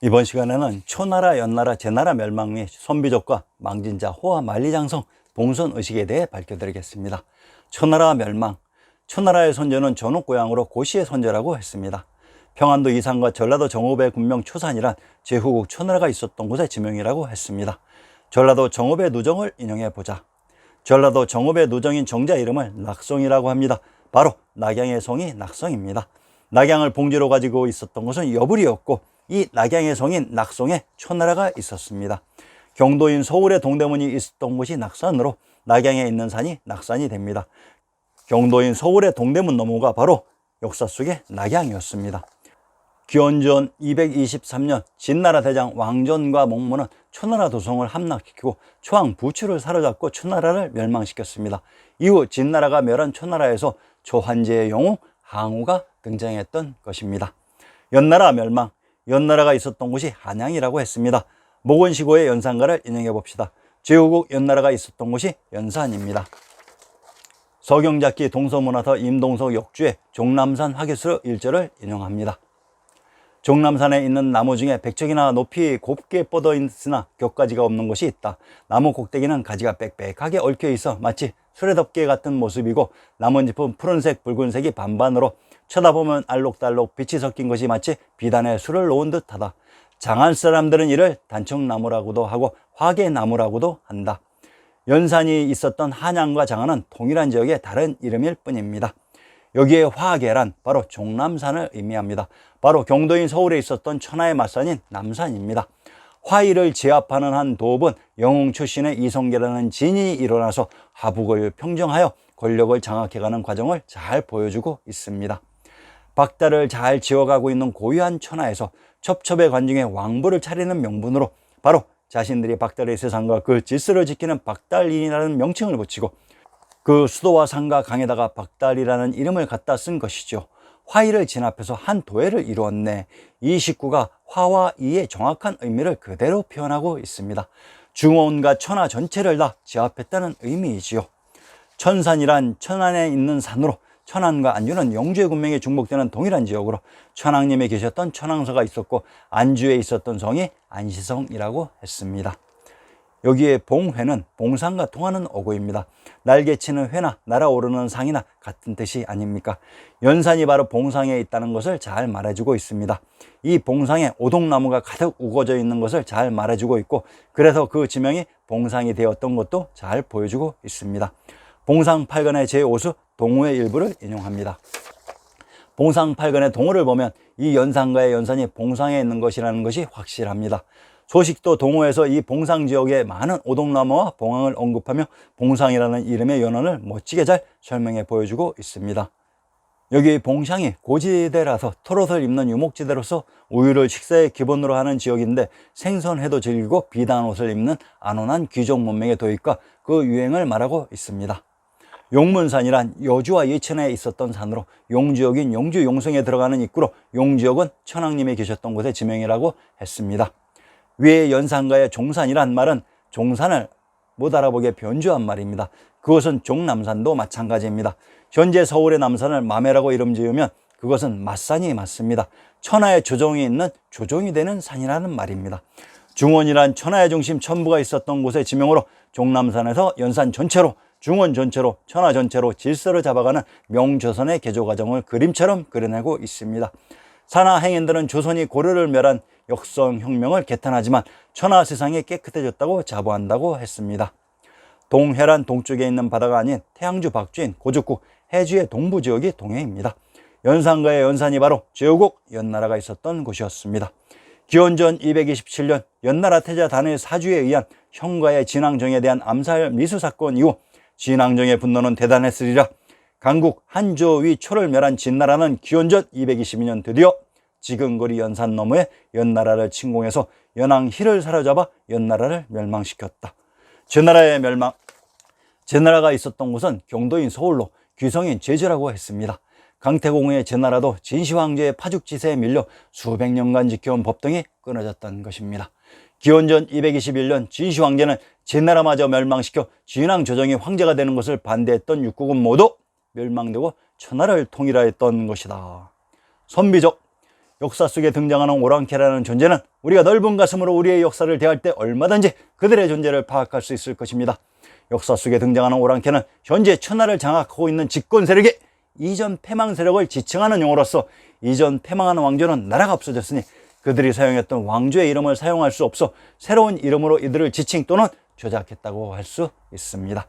이번 시간에는 초나라, 연나라, 제나라 멸망 및 선비족과 망진자, 호화, 만리장성, 봉선 의식에 대해 밝혀드리겠습니다. 초나라 멸망. 초나라의 선조는 전국 고향으로 고시의 선조라고 했습니다. 평안도 이산과 전라도 정읍의 군명 초산이란 제후국 초나라가 있었던 곳의 지명이라고 했습니다. 전라도 정읍의 누정을 인용해 보자. 전라도 정읍의 누정인 정자 이름을 낙성이라고 합니다. 바로 낙양의 성이 낙성입니다. 낙양을 봉지로 가지고 있었던 것은 여불이었고 이 낙양의 성인 낙성에 초나라가 있었습니다. 경도인 서울의 동대문이 있었던 곳이 낙산으로 낙양에 있는 산이 낙산이 됩니다. 경도인 서울의 동대문 너머가 바로 역사 속의 낙양이었습니다. 기원전 223년 진나라 대장 왕전과 목문은 초나라 도성을 함락시키고 초왕 부추를 사로잡고 초나라를 멸망시켰습니다. 이후 진나라가 멸한 초나라에서 조한제의 영웅 항우가 등장했던 것입니다. 연나라 멸망, 연나라가 있었던 곳이 한양이라고 했습니다. 목원시고의 연산가를 인용해 봅시다. 제후국 연나라가 있었던 곳이 연산입니다. 서경작기 동서문화서 임동석 역주의 종남산 화계수 일절을 인용합니다. 종남산에 있는 나무 중에 백척이나 높이 곱게 뻗어 있으나 격가지가 없는 곳이 있다. 나무 꼭대기는 가지가 빽빽하게 얽혀 있어 마치 수레덮개 같은 모습이고 나뭇잎은 푸른색, 붉은색이 반반으로 쳐다보면 알록달록 빛이 섞인 것이 마치 비단에 술을 놓은 듯하다. 장안 사람들은 이를 단청나무라고도 하고 화계나무라고도 한다. 연산이 있었던 한양과 장안은 동일한 지역의 다른 이름일 뿐입니다. 여기에 화계란 바로 종남산을 의미합니다. 바로 경도인 서울에 있었던 천하의 맞산인 남산입니다. 화의를 제압하는 한 도읍은 영웅 출신의 이성계라는 진이 일어나서 하북을 평정하여 권력을 장악해가는 과정을 잘 보여주고 있습니다. 박달을 잘 지어가고 있는 고유한 천하에서 첩첩의 관중에 왕부를 차리는 명분으로 바로 자신들이 박달의 세상과 그 질서를 지키는 박달인이라는 명칭을 붙이고 그 수도와 산과 강에다가 박달이라는 이름을 갖다 쓴 것이죠. 화의를 진압해서 한 도회를 이루었네. 이 식구가 화와 이의 정확한 의미를 그대로 표현하고 있습니다. 중원과 천하 전체를 다 제압했다는 의미이지요. 천산이란 천안에 있는 산으로 천안과 안주는 영주의 군명에 중복되는 동일한 지역으로 천왕님이 계셨던 천왕서가 있었고 안주에 있었던 성이 안시성이라고 했습니다. 여기에 봉회는 봉상과 통하는 어구입니다. 날개치는 회나 날아오르는 상이나 같은 뜻이 아닙니까? 연산이 바로 봉상에 있다는 것을 잘 말해주고 있습니다. 이 봉상에 오동나무가 가득 우거져 있는 것을 잘 말해주고 있고 그래서 그 지명이 봉상이 되었던 것도 잘 보여주고 있습니다. 봉상 8권의 제5수 동호의 일부를 인용합니다. 봉상 8권의 동호를 보면 이 연산과의 연산이 봉상에 있는 것이라는 것이 확실합니다. 소식도 동호에서 이 봉상 지역의 많은 오동나무와 봉황을 언급하며 봉상이라는 이름의 연원을 멋지게 잘 설명해 보여주고 있습니다. 여기 봉상이 고지대라서 털옷을 입는 유목지대로서 우유를 식사의 기본으로 하는 지역인데 생선회도 즐기고 비단 옷을 입는 안온한 귀족 문명의 도입과 그 유행을 말하고 있습니다. 용문산이란 여주와 예천에 있었던 산으로 용지역인 용주 용성에 들어가는 입구로 용지역은 천왕님이 계셨던 곳의 지명이라고 했습니다. 위의 연산가의 종산이란 말은 종산을 못 알아보게 변주한 말입니다. 그것은 종남산도 마찬가지입니다. 현재 서울의 남산을 마매라고 이름 지으면 그것은 맞산이 맞습니다. 천하의 조정이 있는 조정이 되는 산이라는 말입니다. 중원이란 천하의 중심 천부가 있었던 곳의 지명으로 종남산에서 연산 전체로 중원 전체로 천하 전체로 질서를 잡아가는 명조선의 개조 과정을 그림처럼 그려내고 있습니다. 산하 행인들은 조선이 고려를 멸한 역성혁명을 개탄하지만 천하 세상이 깨끗해졌다고 자부한다고 했습니다. 동해란 동쪽에 있는 바다가 아닌 태양주 박주인 고죽국 해주의 동부 지역이 동해입니다. 연산가의 연산이 바로 제후국 연나라가 있었던 곳이었습니다. 기원전 227년 연나라 태자 단의 사주에 의한 형과의 진앙정에 대한 암살 미수 사건 이후 진앙정의 분노는 대단했으리라. 강국 한조위 초를 멸한 진나라는 기원전 222년 드디어 지근거리 연산 너머에 연나라를 침공해서 연왕희를 사로잡아 연나라를 멸망시켰다. 제나라의 멸망. 제나라가 있었던 곳은 경도인 서울로 귀성인 제주라고 했습니다. 강태공의 제나라도 진시황제의 파죽지세에 밀려 수백 년간 지켜온 법등이 끊어졌던 것입니다. 기원전 221년 진시 황제는 제 나라마저 멸망시켜 진왕 조정이 황제가 되는 것을 반대했던 육국은 모두 멸망되고 천하를 통일하였던 것이다. 선비적 역사 속에 등장하는 오랑캐라는 존재는 우리가 넓은 가슴으로 우리의 역사를 대할 때 얼마든지 그들의 존재를 파악할 수 있을 것입니다. 역사 속에 등장하는 오랑캐는 현재 천하를 장악하고 있는 집권 세력이 이전 패망 세력을 지칭하는 용어로서 이전 패망한 왕조는 나라가 없어졌으니 그들이 사용했던 왕조의 이름을 사용할 수 없어 새로운 이름으로 이들을 지칭 또는 조작했다고 할 수 있습니다.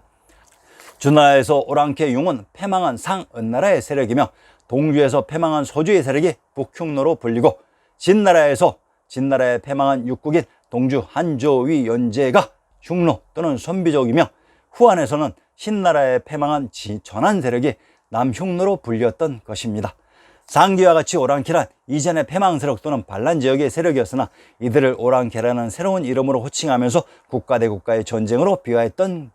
주나라에서 오랑캐 융은 패망한 상은나라의 세력이며 동주에서 패망한 소주의 세력이 북흉노로 불리고 진나라에서 진나라의 패망한 육국인 동주 한조위 연제가 흉노 또는 선비족이며 후한에서는 신나라의 패망한 지- 전한 세력이 남흉노로 불렸던 것입니다. 상기와 같이 오랑캐란 이전의 패망 세력 또는 반란 지역의 세력이었으나 이들을 오랑캐라는 새로운 이름으로 호칭하면서 국가 대 국가의 전쟁으로 비화했던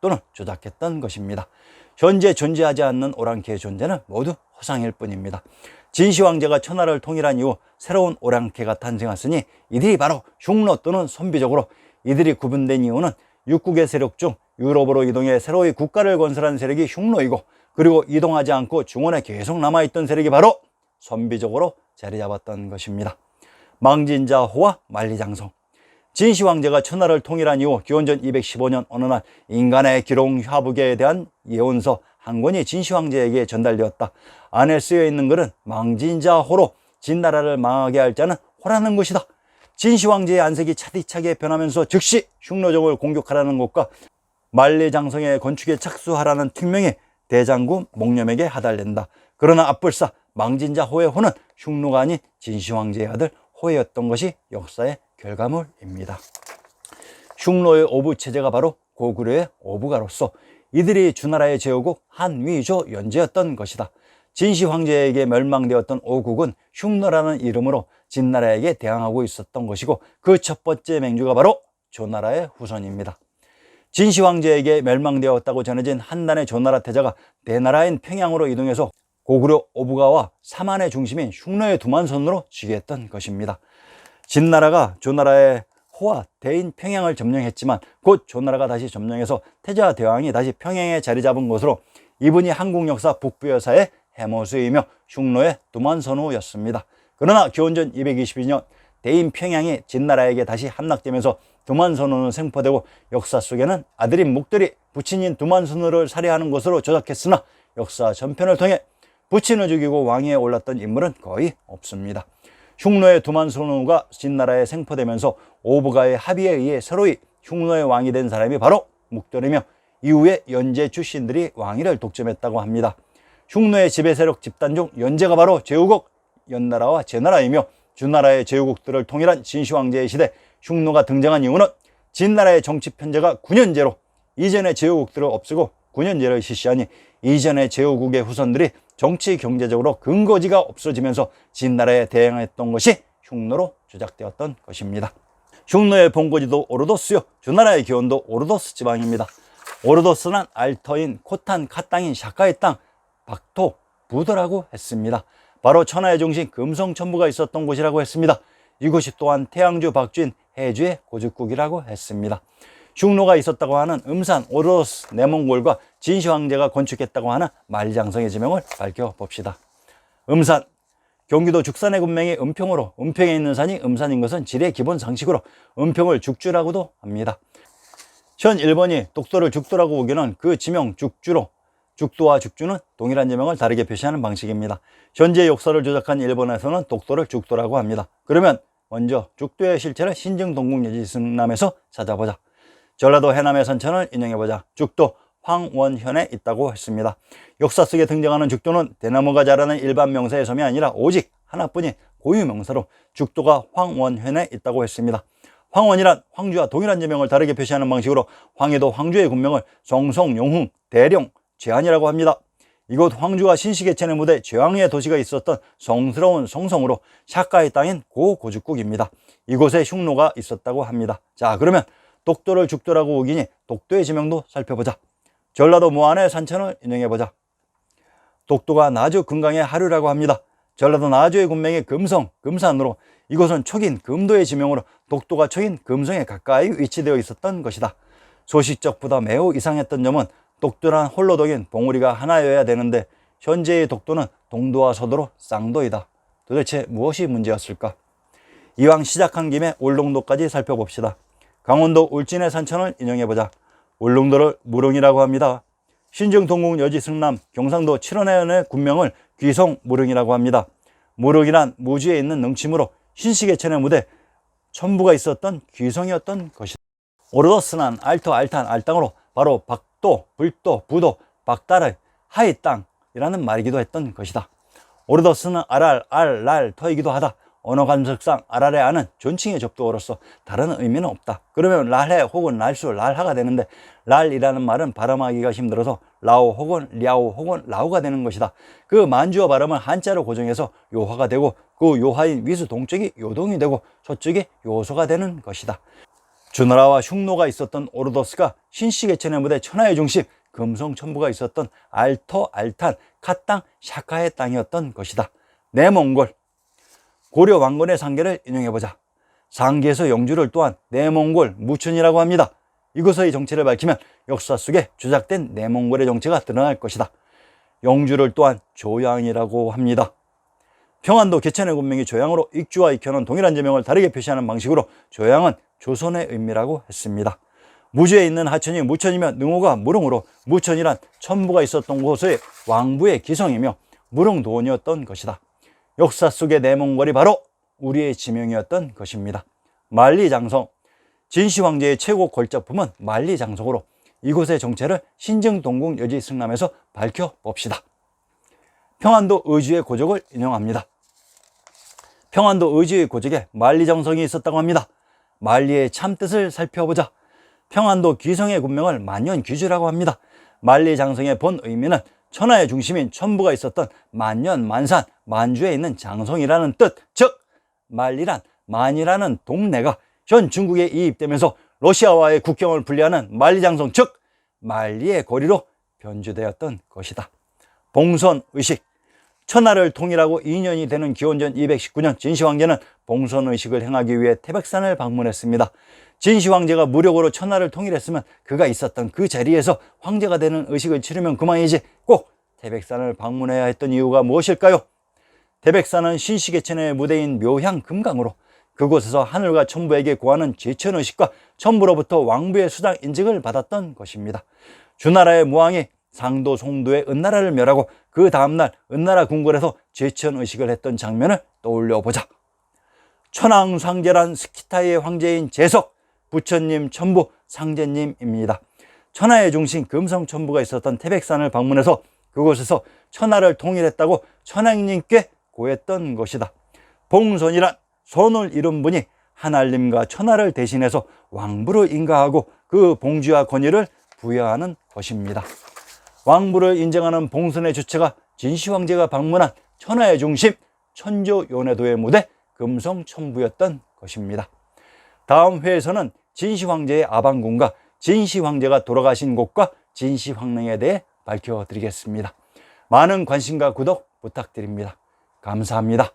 또는 조작했던 것입니다. 현재 존재하지 않는 오랑캐의 존재는 모두 허상일 뿐입니다. 진시 황제가 천하를 통일한 이후 새로운 오랑캐가 탄생했으니 이들이 바로 흉노 또는 선비적으로 이들이 구분된 이유는 육국의 세력 중 유럽으로 이동해 새로이 국가를 건설한 세력이 흉노이고 그리고 이동하지 않고 중원에 계속 남아있던 세력이 바로 선비적으로 자리 잡았던 것입니다. 망진자호와 만리장성 진시 황제가 천하를 통일한 이후 기원전 215년 어느 날 인간의 기록 화북에 대한 예언서 한 권이 진시 황제에게 전달되었다. 안에 쓰여 있는 글은 망진자호로 진나라를 망하게 할 자는 호라는 것이다. 진시 황제의 안색이 차디차게 변하면서 즉시 흉노정을 공격하라는 것과 만리장성의 건축에 착수하라는 특명이 대장군 목념에게 하달된다. 그러나 앞불사 망진자호의 호는 흉노가 아닌 진시 황제의 아들 호였던 것이 역사의 결과물입니다. 흉노의 오부 체제가 바로 고구려의 오부가로서 이들이 주나라의 제후국 한위조 연제였던 것이다. 진시 황제에게 멸망되었던 오국은 흉노라는 이름으로 진나라에게 대항하고 있었던 것이고 그 첫 번째 맹주가 바로 조나라의 후손입니다. 진시 황제에게 멸망되었다고 전해진 한단의 조나라 태자가 대나라인 평양으로 이동해서 고구려 오부가와 사만의 중심인 흉노의 두만선으로 즉위했던 것입니다. 진나라가 조나라의 호와 대인 평양을 점령했지만 곧 조나라가 다시 점령해서 태자 대왕이 다시 평양에 자리 잡은 것으로 이분이 한국 역사 북부 여사의 해모수이며 흉노의 두만선우였습니다. 그러나 기원전 222년 대인 평양이 진나라에게 다시 함락되면서 두만선우는 생포되고 역사 속에는 아들인 묵들이 부친인 두만선우를 살해하는 것으로 조작했으나 역사 전편을 통해 부친을 죽이고 왕위에 올랐던 인물은 거의 없습니다. 흉노의 두만선우가 진나라에 생포되면서 오부가의 합의에 의해 서로이 흉노의 왕이 된 사람이 바로 묵돌이며 이후에 연제 출신들이 왕위를 독점했다고 합니다. 흉노의 지배 세력 집단 중 연제가 바로 제후국 연나라와 제나라이며 주나라의 제후국들을 통일한 진시황제의 시대 흉노가 등장한 이유는 진나라의 정치 편제가 9년제로 이전의 제후국들을 없애고 9년제를 실시하니 이전의 제후국의 후손들이 정치 경제적으로 근거지가 없어지면서 진나라에 대항했던 것이 흉노로 조작되었던 것입니다. 흉노의 본거지도 오르도스요 주나라의 기원도 오르도스 지방입니다. 오르도스는 알터인 코탄 카땅인 샤카의 땅 박토 부더라고 했습니다. 바로 천하의 중심 금성천부가 있었던 곳이라고 했습니다. 이곳이 또한 태양주 박주인 해주의 고죽국이라고 했습니다. 흉노가 있었다고 하는 음산 오르도스 내몽골과 진시 황제가 건축했다고 하는 만리장성의 지명을 밝혀봅시다. 음산 경기도 죽산의 군명이 은평으로 은평에 있는 산이 음산인 것은 지리의 기본 상식으로 은평을 죽주라고도 합니다. 현 일본이 독도를 죽도라고 보기는 그 지명 죽주로 죽도와 죽주는 동일한 지명을 다르게 표시하는 방식입니다. 현재 역사를 조작한 일본에서는 독도를 죽도라고 합니다. 그러면 먼저 죽도의 실체를 신증동국예지승남에서 찾아보자. 전라도 해남의 선천을 인용해보자. 죽도 황원현에 있다고 했습니다. 역사 속에 등장하는 죽도는 대나무가 자라는 일반 명사의 섬이 아니라 오직 하나뿐인 고유 명사로 죽도가 황원현에 있다고 했습니다. 황원이란 황주와 동일한 지명을 다르게 표시하는 방식으로 황해도 황주의 군명을 성성, 용흥, 대령, 제한이라고 합니다. 이곳 황주와 신시계천의 무대 제왕의 도시가 있었던 성스러운 성성으로 샤카의 땅인 고고죽국입니다. 이곳에 흉노가 있었다고 합니다. 자 그러면 독도를 죽도라고 우기니 독도의 지명도 살펴보자. 전라도 무안의 산천을 인용해보자. 독도가 나주 금강의 하류라고 합니다. 전라도 나주의 군명이 금성, 금산으로 이곳은 촉인 금도의 지명으로 독도가 촉인 금성에 가까이 위치되어 있었던 것이다. 소식적보다 매우 이상했던 점은 독도란 홀로 독인 봉우리가 하나여야 되는데 현재의 독도는 동도와 서도로 쌍도이다. 도대체 무엇이 문제였을까? 이왕 시작한 김에 울릉도까지 살펴봅시다. 강원도 울진의 산천을 인용해보자. 울릉도를 무릉이라고 합니다. 신정 동국 여지 승남 경상도 칠원해안의 군명을 귀성 무릉이라고 합니다. 무릉이란 무주에 있는 능침으로 신시계천의 무대 천부가 있었던 귀성이었던 것이다. 오르더스난 알토 알탄 알땅으로 바로 박 도 불도 부도 박달의 하이 땅이라는 말이기도 했던 것이다. 오르더스는 알알 알랄 터이기도 하다. 언어 감석상 알알의 아는 존칭의 접두어로서 다른 의미는 없다. 그러면 랄해 혹은 랄수 랄하가 되는데 랄이라는 말은 발음하기가 힘들어서 라오 혹은 랴오 혹은 라오가 되는 것이다. 그 만주어 발음을 한자로 고정해서 요화가 되고 그 요화인 위수 동쪽이 요동이 되고 서쪽이 요소가 되는 것이다. 주나라와 흉노가 있었던 오르도스가 신시계천의 무대 천하의 중심 금성천부가 있었던 알토 알탄 카땅 샤카의 땅이었던 것이다. 내 몽골 고려 왕건의 상계를 인용해보자. 상계에서 영주를 또한 내몽골 무춘이라고 합니다. 이곳의 정체를 밝히면 역사 속에 조작된 내몽골의 정체가 드러날 것이다. 영주를 또한 조양이라고 합니다. 평안도 개천의 군명이 조양으로 익주와 익현은 동일한 제명을 다르게 표시하는 방식으로 조양은 조선의 의미라고 했습니다. 무주에 있는 하천이 무천이며 능호가 무릉으로 무천이란 천부가 있었던 곳의 왕부의 기성이며 무릉도원이었던 것이다. 역사 속의 내몽골이 바로 우리의 지명이었던 것입니다. 만리장성 진시황제의 최고 걸작품은 만리장성으로 이곳의 정체를 신정동궁 여지 승남에서 밝혀봅시다. 평안도 의주의 고적을 인용합니다. 평안도 의주의 고적에 만리장성이 있었다고 합니다. 만리의 참뜻을 살펴보자. 평안도 귀성의 군명을 만년귀주라고 합니다. 만리 장성의 본 의미는 천하의 중심인 천부가 있었던 만년 만산 만주에 있는 장성이라는 뜻, 즉 만리란 만이라는 동네가 현 중국에 이입되면서 러시아와의 국경을 분리하는 만리장성, 즉 만리의 거리로 변주되었던 것이다. 봉선 의식 천하를 통일하고 2년이 되는 기원전 219년 진시황제는 봉선 의식을 행하기 위해 태백산을 방문했습니다. 진시황제가 무력으로 천하를 통일했으면 그가 있었던 그 자리에서 황제가 되는 의식을 치르면 그만이지 꼭 태백산을 방문해야 했던 이유가 무엇일까요? 태백산은 신시계천의 무대인 묘향 금강으로 그곳에서 하늘과 천부에게 구하는 제천의식과 천부로부터 왕부의 수당 인증을 받았던 것입니다. 주나라의 무왕이 상도 송도의 은나라를 멸하고 그 다음날 은나라 궁궐에서 제천의식을 했던 장면을 떠올려 보자. 천왕상제란 스키타의 황제인 제석, 부처님 천부 상제님입니다. 천하의 중심 금성천부가 있었던 태백산을 방문해서 그곳에서 천하를 통일했다고 천왕님께 고했던 것이다. 봉선이란 손을 이룬 분이 하나님과 천하를 대신해서 왕부를 인가하고 그 봉주와 권위를 부여하는 것입니다. 왕부를 인정하는 봉선의 주체가 진시황제가 방문한 천하의 중심 천조연회도의 무대 금성천부였던 것입니다. 다음 회에서는 진시황제의 아방궁과 진시황제가 돌아가신 곳과 진시황릉에 대해 밝혀드리겠습니다. 많은 관심과 구독 부탁드립니다. 감사합니다.